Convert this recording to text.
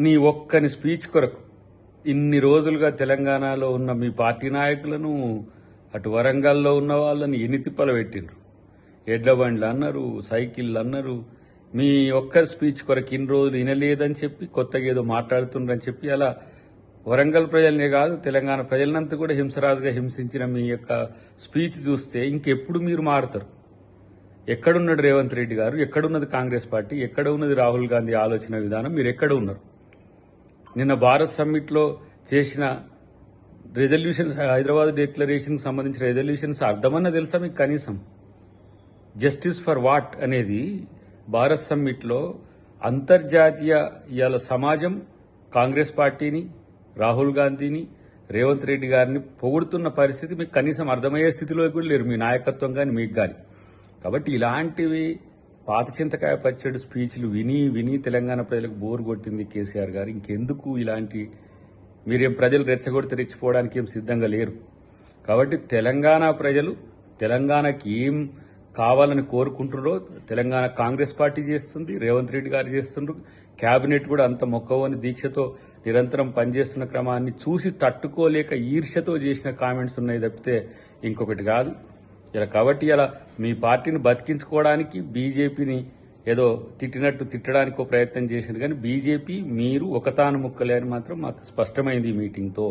నీ ఒక్కని స్పీచ్ కొరకు. ఇన్ని రోజులుగా తెలంగాణలో ఉన్న మీ పార్టీ నాయకులను అటు వరంగల్లో ఉన్న వాళ్ళని ఎన్ని తిప్పలు పెట్టిండ్రు? ఎడ్ల బండ్లు అన్నారు సైకిళ్ళు అన్నారు. మీ ఒక్కరి స్పీచ్ కొరకు ఇన్ని రోజులు వినలేదని చెప్పి కొత్తగా ఏదో మాట్లాడుతుండ్రని చెప్పి అలా వరంగల్ ప్రజలనే కాదు తెలంగాణ ప్రజలంతా కూడా హింసరాజుగా హింసించిన మీ యొక్క స్పీచ్ చూస్తే ఇంకెప్పుడు మీరు మారుతారు? ఎక్కడున్నాడు రేవంత్ రెడ్డి గారు? ఎక్కడున్నది కాంగ్రెస్ పార్టీ? ఎక్కడ ఉన్నది రాహుల్ గాంధీ ఆలోచన విధానం? మీరు ఎక్కడ ఉన్నారు? నిన్న భారత్ సమ్మిట్లో చేసిన రెజల్యూషన్స్ హైదరాబాద్ డిక్లరేషన్కి సంబంధించిన రెజల్యూషన్స్ అర్థమన్నా తెలుసా మీకు కనీసం? జస్టిస్ ఫర్ వాట్ అనేది భారత్ సమ్మిట్లో అంతర్జాతీయ ఇవాళ సమాజం కాంగ్రెస్ పార్టీని రాహుల్ గాంధీని రేవంత్ రెడ్డి గారిని పొగుడుతున్న పరిస్థితి మీకు కనీసం అర్థమయ్యే స్థితిలో కూడా లేరు. మీ నాయకత్వం కానీ మీకు కానీ కాబట్టి ఇలాంటివి పాత చింతకాయ పచ్చడి స్పీచ్లు విని విని తెలంగాణ ప్రజలకు బోర్ కొట్టింది కేసీఆర్ గారు. ఇంకెందుకు ఇలాంటి మీరేం ప్రజలు రెచ్చగొడితే రెచ్చిపోవడానికి ఏం సిద్ధంగా లేరు. కాబట్టి తెలంగాణ ప్రజలు తెలంగాణకి ఏం కావాలని కోరుకుంటున్నారో తెలంగాణ కాంగ్రెస్ పార్టీ చేస్తుంది రేవంత్ రెడ్డి గారు చేస్తుండ్రు. కేబినెట్ కూడా అంత మొక్కవని దీక్షతో నిరంతరం పనిచేస్తున్న క్రమాన్ని చూసి తట్టుకోలేక ఈర్ష్యతో చేసిన కామెంట్స్ ఉన్నాయి తప్పితే ఇంకొకటి కాదు. ఇలా కాబట్టి ఇలా మీ పార్టీని బతికించుకోవడానికి బీజేపీని ఏదో తిట్టినట్టు తిట్టడానికి ఒక ప్రయత్నం చేసింది కానీ బీజేపీ మీరు ఒకతాను ముక్కలే అని మాత్రం మాకు స్పష్టమైంది ఈ మీటింగ్తో.